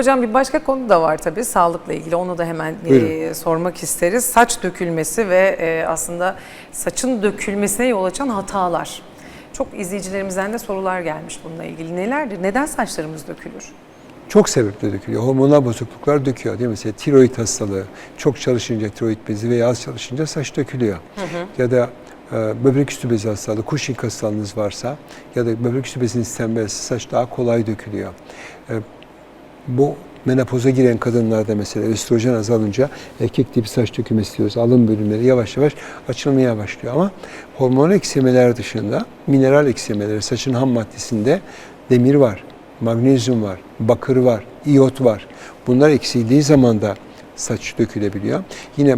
Hocam bir başka konu da var tabii sağlıkla ilgili. Onu da hemen e, sormak isteriz. Saç dökülmesi ve e, aslında saçın dökülmesine yol açan hatalar. Çok izleyicilerimizden de sorular gelmiş bununla ilgili. Nelerdir? Neden saçlarımız dökülür? Çok sebeple dökülüyor. Hormonal bozukluklar döküyor değil mi? Mesela tiroid hastalığı, çok çalışınca tiroid bezi veya az çalışınca saç dökülüyor. Ya da e, böbrek üstü bezi hastalığı, Cushing hastalığınız varsa ya da böbrek üstü beziniz istenmezse saç daha kolay dökülüyor. Bu menopoza giren kadınlarda mesela östrojen azalınca erkek tipi saç dökülmesi diyoruz. Alın bölümleri yavaş yavaş açılmaya başlıyor ama hormonal eksilmeler dışında mineral eksilmeleri saçın ham maddesinde demir var, magnezyum var, bakır var, iyot var. Bunlar eksildiği zaman da saç dökülebiliyor. Yine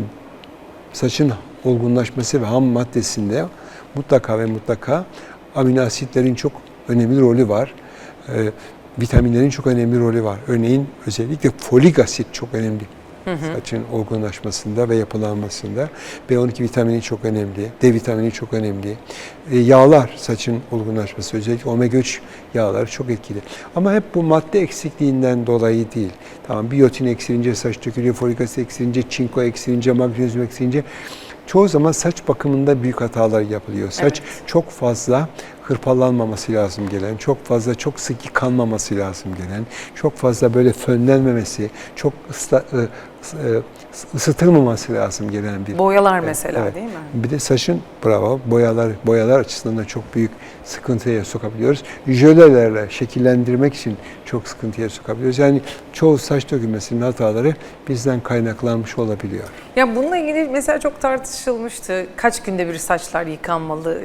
saçın olgunlaşması ve ham maddesinde mutlaka ve mutlaka amino asitlerin çok önemli rolü var. Ee, vitaminlerin çok önemli rolü var. Örneğin özellikle folik asit çok önemli. Saçın olgunlaşmasında ve yapılanmasında. B12 vitamini çok önemli, D vitamini çok önemli. Ee, yağlar saçın olgunlaşması, özellikle omega 3 yağları çok etkili. Ama hep bu madde eksikliğinden dolayı değil. Tamam biyotin eksilince saç dökülüyor, folik asit eksilince, çinko eksilince, magnezyum eksilince çoğu zaman saç bakımında büyük hatalar yapılıyor. Saç çok fazla hırpalanmaması lazım gelen, çok fazla çok sık yıkanmaması lazım gelen, çok fazla böyle fönlenmemesi, çok ısla, ı- ı- ısıtılmaması lazım gelen bir Boyalar Evet, mesela evet. değil mi? bir de saçın bravo boyalar boyalar açısından da çok büyük sıkıntıya sokabiliyoruz. Jölelerle şekillendirmek için çok sıkıntıya sokabiliyoruz. Yani çoğu saç dökülmesinin hataları bizden kaynaklanmış olabiliyor. Ya bununla ilgili mesela çok tartışılmıştı. Kaç günde bir saçlar yıkanmalı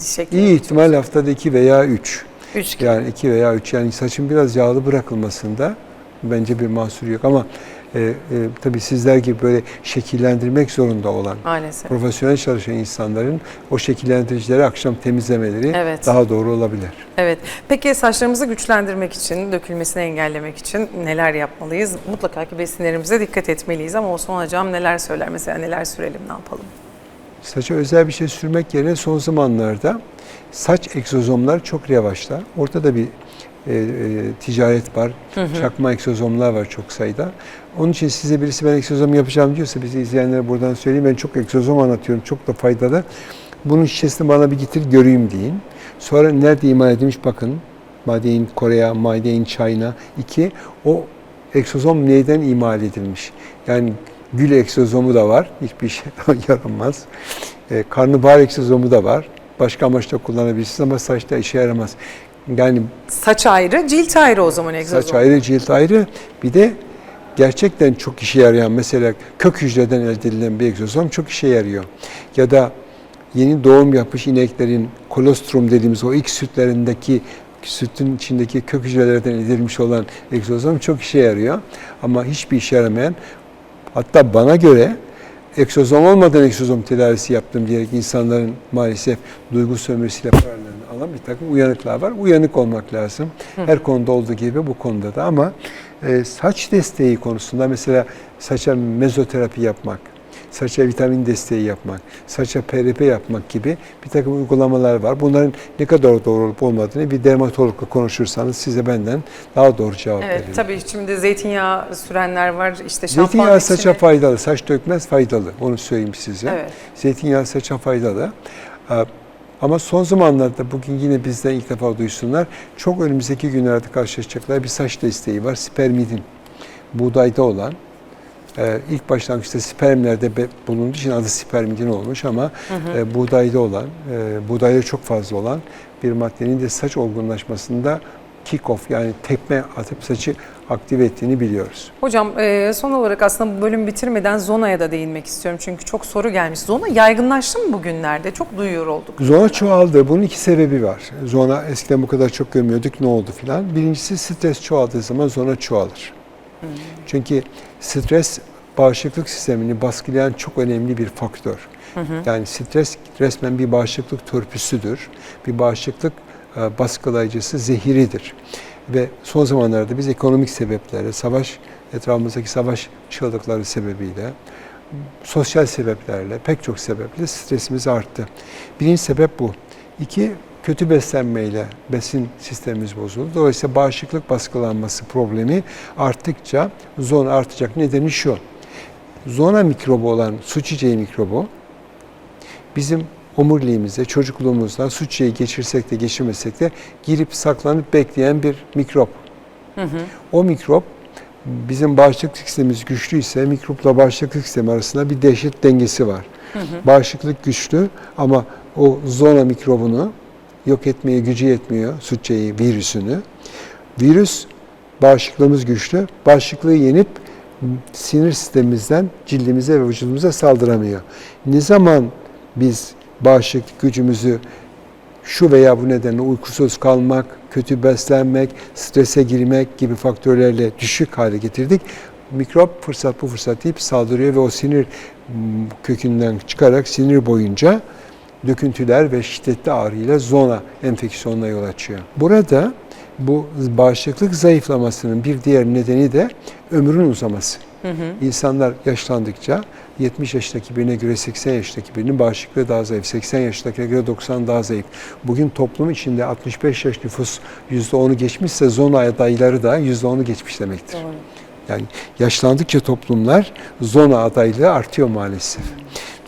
şeklinde. İyi ihtimal haftada 2 veya 3. Üç. Yani 2 veya 3 yani saçın biraz yağlı bırakılmasında bence bir mahsur yok ama e, e, tabii sizler gibi böyle şekillendirmek zorunda olan Maalesef. profesyonel çalışan insanların o şekillendiricileri akşam temizlemeleri Evet. daha doğru olabilir. Evet. Peki saçlarımızı güçlendirmek için, dökülmesini engellemek için neler yapmalıyız? Mutlaka ki besinlerimize dikkat etmeliyiz ama Osman Hocam neler söyler? Mesela neler sürelim, ne yapalım? Saça özel bir şey sürmek yerine son zamanlarda saç egzozomlar çok revaçta. Ortada bir e, e, ticaret var. Çakma egzozomlar var çok sayıda. Onun için size birisi ben egzozom yapacağım diyorsa bizi izleyenlere buradan söyleyeyim. Ben çok egzozom anlatıyorum. Çok da faydalı. Bunun şişesini bana bir getir göreyim deyin. Sonra nerede imal edilmiş bakın. Made in Korea, Made in China. İki, o egzozom neyden imal edilmiş? Yani gül egzozomu da var. Hiçbir işe yaramaz. E, karnabahar egzozomu da var. Başka amaçla kullanabilirsiniz ama saçta işe yaramaz. Yani Saç ayrı, cilt ayrı o zaman egzozom. saç ayrı, cilt ayrı. Bir de gerçekten çok işe yarayan mesela kök hücreden elde edilen bir egzozom çok işe yarıyor. Ya da yeni doğum yapmış ineklerin kolostrum dediğimiz o ilk sütlerindeki sütün içindeki kök hücrelerden edilmiş olan egzozom çok işe yarıyor. Ama hiçbir işe yaramayan hatta bana göre egzozom olmadan egzozom tedavisi yaptım diyerek insanların maalesef duygu sömürüsüyle paralarını alan bir takım uyanıklar var. Uyanık olmak lazım. Her konuda olduğu gibi bu konuda da ama e, saç desteği konusunda mesela saça mezoterapi yapmak, saça vitamin desteği yapmak, saça PRP yapmak gibi bir takım uygulamalar var. Bunların ne kadar doğru olup olmadığını bir dermatologla konuşursanız size benden daha doğru cevap Evet, veririm. tabii şimdi zeytinyağı sürenler var. işte şampuan Zeytinyağı saça içine- faydalı, saç dökmez faydalı. Onu söyleyeyim size. Evet. Zeytinyağı saça faydalı. Ee, Ama son zamanlarda bugün yine bizden ilk defa duysunlar. Çok önümüzdeki günlerde karşılaşacaklar bir saç desteği var. Spermidin. Buğdayda olan. Ee, ilk başlangıçta spermlerde bulunduğu için adı spermidin olmuş ama e, buğdayda olan, e, buğdayda çok fazla olan bir maddenin de saç olgunlaşmasında kick-off yani tekme atıp saçı aktive ettiğini biliyoruz. Hocam e, son olarak aslında bu bölüm bitirmeden zonaya da değinmek istiyorum. Çünkü çok soru gelmiş. Zona yaygınlaştı mı bugünlerde? Çok duyuyor olduk. Zona çoğaldı. Bunun iki sebebi var. Zona eskiden bu kadar çok görmüyorduk. Ne oldu filan? Birincisi stres çoğaldığı zaman zona çoğalır. Çünkü stres bağışıklık sistemini baskılayan çok önemli bir faktör. Yani stres resmen bir bağışıklık törpüsüdür. Bir bağışıklık e, baskılayıcısı, zehiridir. Ve son zamanlarda biz ekonomik sebeplerle, savaş, etrafımızdaki savaş çığlıkları sebebiyle, sosyal sebeplerle, pek çok sebeple stresimiz arttı. Birinci sebep bu. İki, kötü beslenmeyle besin sistemimiz bozuldu. Dolayısıyla bağışıklık baskılanması problemi arttıkça zona artacak. Nedeni şu. Zona mikrobu olan su çiçeği mikrobu bizim omuriliğimize, çocukluğumuzda su çiçeği geçirsek de geçirmesek de girip saklanıp bekleyen bir mikrop. O mikrop bizim bağışıklık sistemimiz güçlüyse mikropla bağışıklık sistemi arasında bir dehşet dengesi var. Bağışıklık güçlü ama o zona mikrobunu yok etmeye gücü yetmiyor, su çiçeği virüsünü. Virüs bağışıklığımız güçlü. Bağışıklığı yenip sinir sistemimizden cildimize ve vücudumuza saldıramıyor. Ne zaman biz bağışıklık gücümüzü şu veya bu nedenle uykusuz kalmak, kötü beslenmek, strese girmek gibi faktörlerle düşük hale getirdik. Mikrop fırsat bu fırsat deyip saldırıyor ve o sinir m, kökünden çıkarak sinir boyunca döküntüler ve şiddetli ağrıyla zona enfeksiyonuna yol açıyor. Burada bu bağışıklık zayıflamasının bir diğer nedeni de ömrün uzaması. İnsanlar yaşlandıkça 70 yaşındaki birine göre 80 yaşındaki birinin bağışıklığı daha zayıf, 80 yaşındakine göre 90 daha zayıf. Bugün toplum içinde 65 yaş nüfus %10'u geçmişse zona adayları da %10'u geçmiş demektir. Doğru. Yani yaşlandıkça toplumlar zona adaylığı artıyor maalesef.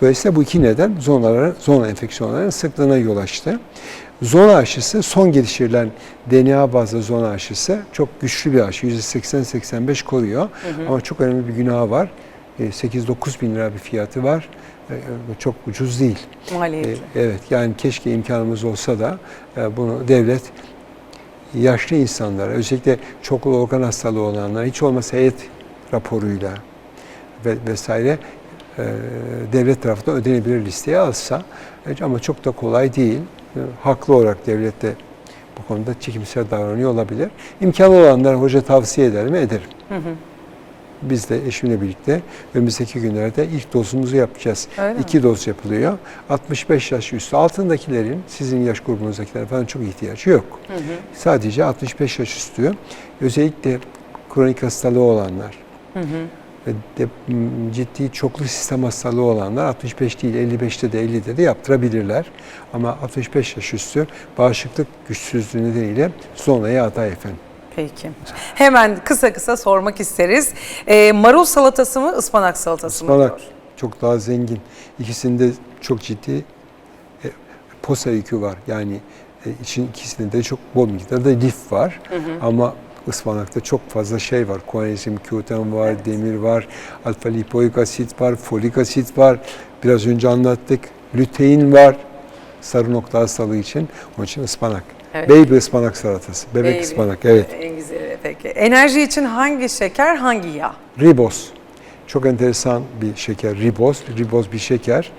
Dolayısıyla bu iki neden zonalara, zona enfeksiyonlarının sıklığına yol açtı. Zona aşısı son geliştirilen DNA bazlı zona aşısı çok güçlü bir aşı. %80-85 koruyor. Ama çok önemli bir günahı var. E, 8-9 bin lira bir fiyatı var. E, e, Çok ucuz değil. Maliyetli. E, Evet yani keşke imkanımız olsa da e, bunu devlet yaşlı insanlara özellikle çoklu organ hastalığı olanlara hiç olmasa heyet raporuyla ve vesaire e, devlet tarafından ödenebilir listeye alsa e, ama çok da kolay değil. E, Haklı olarak devlet de bu konuda çekimsel davranıyor olabilir. İmkanı olanlara hoca tavsiye eder mi? Ederim. Biz de eşimle birlikte önümüzdeki günlerde ilk dozumuzu yapacağız. Öyle mi? İki doz yapılıyor. 65 yaş üstü altındakilerin sizin yaş grubunuzdakiler falan çok ihtiyacı yok. Sadece 65 yaş üstü özellikle kronik hastalığı olanlar ve de, ciddi çoklu sistem hastalığı olanlar 65 değil 55'te de 50'de de yaptırabilirler. Ama 65 yaş üstü bağışıklık güçsüzlüğü nedeniyle zonaya aday efendim. Peki. Hemen kısa kısa sormak isteriz. Ee, marul salatası mı, ıspanak salatası mı? Ispanak çok daha zengin. İkisinde çok ciddi e, posa yükü var. Yani e, için ikisinde de çok bol miktarda lif var. Ama ıspanakta çok fazla şey var. Koenzim Q10 var, demir var, alfa lipoik asit var, folik asit var. Biraz önce anlattık. Lütein var. Sarı nokta hastalığı için. Onun için ıspanak. Evet. Baby ıspanak salatası. Bebek Baby. ıspanak. Evet. En güzeli peki. Enerji için hangi şeker, hangi yağ? Ribos. Çok enteresan bir şeker. Ribos. Ribos bir şeker.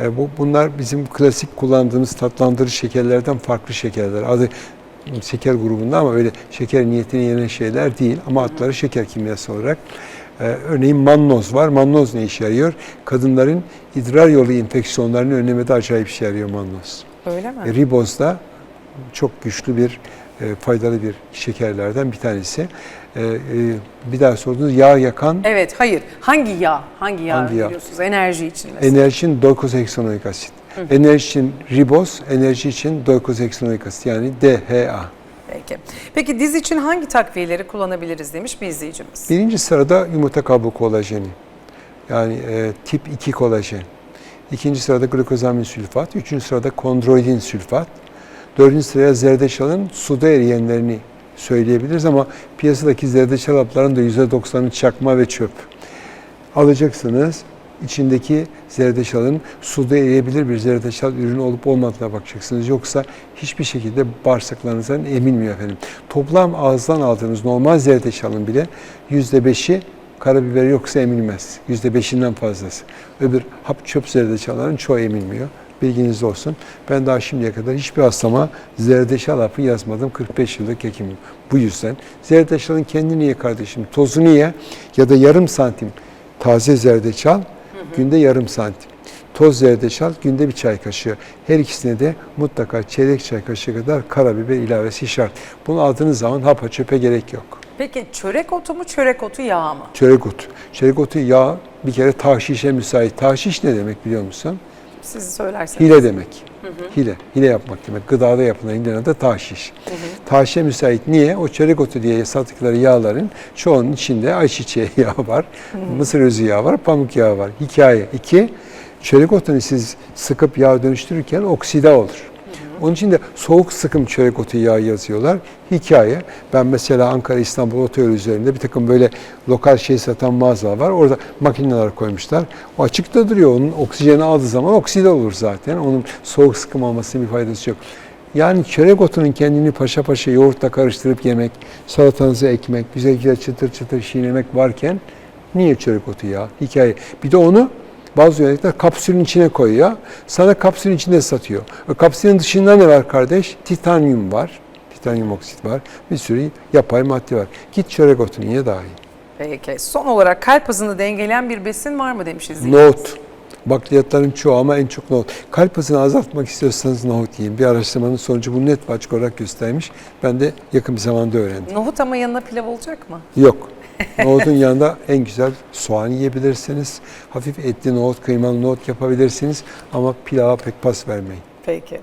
E, bu bunlar bizim klasik kullandığımız tatlandırıcı şekerlerden farklı şekerler. Adı şeker grubunda ama öyle şeker niyetine yenen şeyler değil ama adları şeker kimyası olarak. E, örneğin mannoz var. Mannoz ne işe yarıyor? Kadınların idrar yolu enfeksiyonlarını önlemede acayip işe yarıyor mannoz. Öyle mi? E, Riboz da çok güçlü bir e, faydalı bir şekerlerden bir tanesi. E, e, bir daha sordunuz yağ yakan Evet, hayır. Hangi yağ? Hangi yağ Hangi yağ? biliyorsunuz? Enerji için mesela. enerji için doikozeksanoik Enerji için riboz, enerji için doikozeksanoik asit yani DHA. Peki. Peki diz için hangi takviyeleri kullanabiliriz demiş bir izleyicimiz. Birinci sırada yumurta kabuğu kolajeni. Yani e, tip 2 kolajen. İkinci sırada glukozamin sülfat. Üçüncü sırada kondroitin sülfat. Dördüncü sıraya zerdeçalın suda eriyenlerini söyleyebiliriz ama piyasadaki zerdeçal hapların da %90'ı çakma ve çöp. Alacaksınız, içindeki zerdeçalın suda eriyebilir bir zerdeçal ürünü olup olmadığına bakacaksınız. Yoksa hiçbir şekilde bağırsaklarınızdan emilmiyor efendim. Toplam ağızdan aldığınız normal zerdeçalın bile %5'i karabiber yoksa emilmez. %5'inden fazlası. Öbür hap çöp zerdeçalların çoğu emilmiyor. Bilginiz olsun. Ben daha şimdiye kadar hiçbir hastama zerdeçal hapı yazmadım. 45 yıllık hekimim. Bu yüzden zerdeçalın kendini ye kardeşim. Tozunu ye ya da yarım santim taze zerdeçal günde yarım santim. Toz zerdeçal günde bir çay kaşığı. Her ikisine de mutlaka çeyrek çay kaşığı kadar karabiber ilavesi şart. Bunu aldığınız zaman hapa çöpe gerek yok. Peki çörek otu mu, çörek otu yağı mı? Çörek otu. Çörek otu yağ bir kere tahşişe müsait. Tahşiş ne demek biliyor musun? Siz söylerseniz. Hile demek. Hile. Hile yapmak demek. Gıdada yapılan hilenin adı tahşiş. Tahşişe müsait. Niye? O çörek otu diye sattıkları yağların çoğunun içinde ayçiçeği yağı var, mısır özü yağı var, pamuk yağı var. Hikaye. İki, çörek otunu siz sıkıp yağ dönüştürürken oksida olur. Onun için de soğuk sıkım çörek otu yağı yazıyorlar. Hikaye. Ben mesela Ankara İstanbul otoyolu üzerinde bir takım böyle lokal şey satan mağazalar var. Orada makineler koymuşlar. O açıkta duruyor. Onun oksijeni aldığı zaman okside olur zaten. Onun soğuk sıkım olmasının bir faydası yok. Yani çörek otunun kendini paşa paşa yoğurtla karıştırıp yemek, salatanızı ekmek, güzel güzel çıtır çıtır çiğnemek varken niye çörek otu ya? Hikaye. Bir de onu bazı yöneticiler kapsülün içine koyuyor. Sana kapsülün içinde satıyor. O kapsülün dışında ne var kardeş? Titanyum var. Titanyum oksit var. Bir sürü yapay madde var. Git çörek otunu ye daha iyi. Peki. Son olarak kalp hızını dengeleyen bir besin var mı demişiz. Nohut. Bakliyatların çoğu ama en çok nohut. Kalp hızını azaltmak istiyorsanız nohut yiyin. Bir araştırmanın sonucu bunu net ve açık olarak göstermiş. Ben de yakın bir zamanda öğrendim. Nohut ama yanına pilav olacak mı? Yok. Nohutun yanında en güzel soğan yiyebilirsiniz. Hafif etli nohut, kıymalı nohut yapabilirsiniz. Ama pilava pek pas vermeyin. Peki.